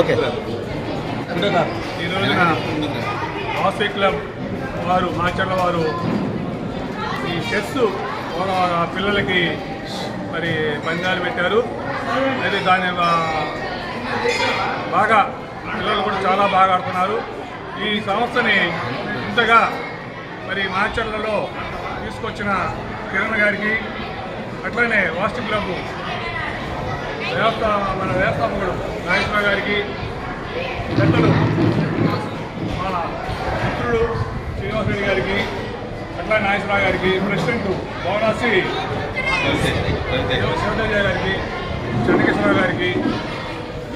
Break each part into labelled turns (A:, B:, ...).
A: Okay.
B: ఈ రోజున Vasavi club వారు మాచర్ల వారు ఈ చెస్ పిల్లలకి మరి పందాలు పెట్టారు. అయితే దాని బాగా పిల్లలు కూడా చాలా బాగా ఆడుతున్నారు. ఈ సంస్థని ఇంతగా మరి మాచర్లలో తీసుకొచ్చిన కిరణ్ గారికి అట్లనే వాస్టి క్లబ్ వ్యవస్థ మన వ్యవస్థాపకుడు నాగేశ్వర గారికి. పెద్దలు మన మిత్రుడు శ్రీనివాసరెడ్డి గారికి అట్లా నాగేశ్వర గారికి ప్రెసిడెంట్ భవనాసి శివతేజ గారికి చెన్నకేశ్వరరావు గారికి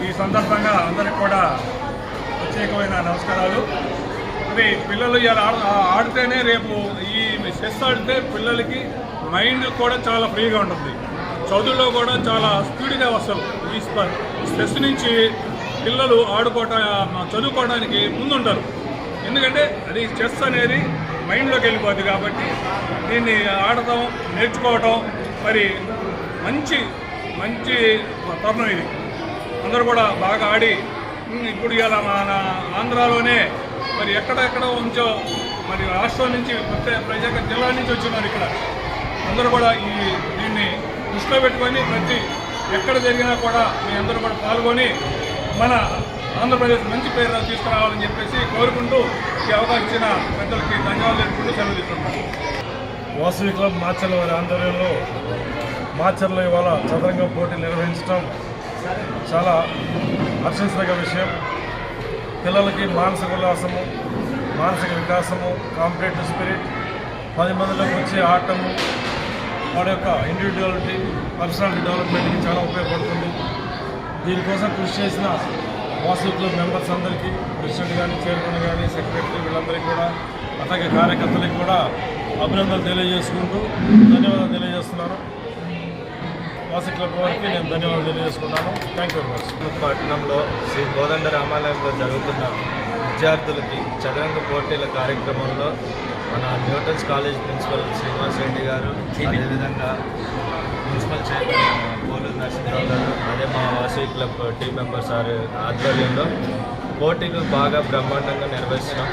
B: ఈ సందర్భంగా అందరికి కూడా ప్రత్యేకమైన నమస్కారాలు. మరి పిల్లలు ఇలా ఆడ ఆడితేనే రేపు ఈ చెస్ ఆడితే పిల్లలకి మైండ్ కూడా చాలా ఫ్రీగా ఉంటుంది. చదువులో కూడా చాలా స్పీడ్గా వస్తారు. ఈ స్ప- స్ట్రెస్ నుంచి పిల్లలు ఆడుకోవటం చదువుకోవడానికి ముందుంటారు. ఎందుకంటే అది చెస్ అనేది మైండ్లోకి వెళ్ళిపోద్ది కాబట్టి దీన్ని ఆడటం నేర్చుకోవటం మరి మంచి మంచి తరుణం ఇది. అందరూ కూడా బాగా ఆడి ఇప్పుడు ఇలా మన ఆంధ్రాలోనే మరి ఎక్కడెక్కడ ఉంచో మరి రాష్ట్రం నుంచి ప్రత్యేక ప్రత్యేక జిల్లా నుంచి వచ్చినారు ఇక్కడ. అందరూ కూడా ఈ దీన్ని దృష్టిలో పెట్టుకొని ప్రతి ఎక్కడ జరిగినా కూడా మీ అందరూ కూడా పాల్గొని మన ఆంధ్రప్రదేశ్ మంచి పేరు తీసుకురావాలని చెప్పేసి కోరుకుంటూ ఈ అవకాశం ఇచ్చిన పెద్దలకి ధన్యవాదాలు తెలుపుకుంటూ సెలవు తీసుకుంటాను
C: వాసవి క్లబ్ మార్చర్ల వారి ఆధ్వర్యంలో మార్చర్ల ఇవాళ చదరంగం పోటీ నిర్వహించడం చాలా హర్షించదగ్గ విషయం. పిల్లలకి మానసిక ఉల్లాసము మానసిక వికాసము కాంపిటేటివ్ స్పిరిట్ పది మందిలోకి వచ్చి ఆటము వాడి యొక్క ఇండివిజువాలిటీ పర్సనాలిటీ డెవలప్మెంట్కి చాలా ఉపయోగపడుతుంది. దీనికోసం కృషి చేసిన వాసవి క్లబ్ మెంబర్స్ అందరికీ ప్రెసిడెంట్ కానీ చైర్మన్ కానీ సెక్రటరీ వీళ్ళందరికీ కూడా అలాగే కార్యకర్తలకు కూడా అభినందనలు తెలియజేసుకుంటూ ధన్యవాదాలు తెలియజేస్తున్నాను. వాసవి క్లబ్ వారికి నేను ధన్యవాదాలు తెలియజేసుకున్నాను థ్యాంక్ యూ వెరీ మచ్
A: పట్టణంలో శ్రీ కోదండ రామాలయంలో జరుగుతున్న విద్యార్థులకి చదరంగ పోటీల కార్యక్రమంలో మన Newton's college principal Srinivas Reddy garu అదేవిధంగా ప్రిన్సిపల్ చైర్మన్ పోలు నరసింహరావు గారు అదే మా Vasavi club team members sir ఆధ్వర్యంలో పోటీలు బాగా బ్రహ్మాండంగా నిర్వహిస్తున్నాం.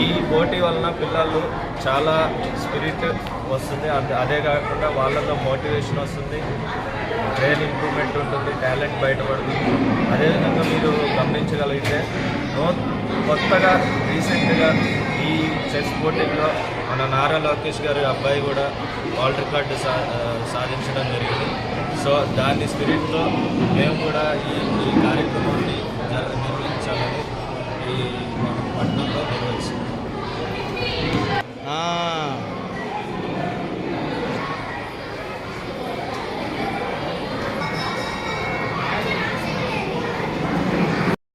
A: ఈ పోటీ వలన పిల్లలు చాలా స్పిరిట్ వస్తుంది. అదే అదే కాకుండా వాళ్ళలో మోటివేషన్ వస్తుంది. బ్రెయిన్ ఇంప్రూవ్మెంట్ ఉంటుంది టాలెంట్ బయటపడుతుంది. అదేవిధంగా మీరు గమనించగలిగితే నో- కొత్తగా రీసెంట్గా ఈ చెస్ పోటీల్లో మన నారా లోకేష్ గారి అబ్బాయి కూడా వరల్డ్ రికార్డు సా సాధించడం జరిగింది. సో దాని స్పిరిట్లో మేము కూడా ఈ ఈ కార్యక్రమాన్ని ఈ పట్టణంలో నిర్వహిస్తుంది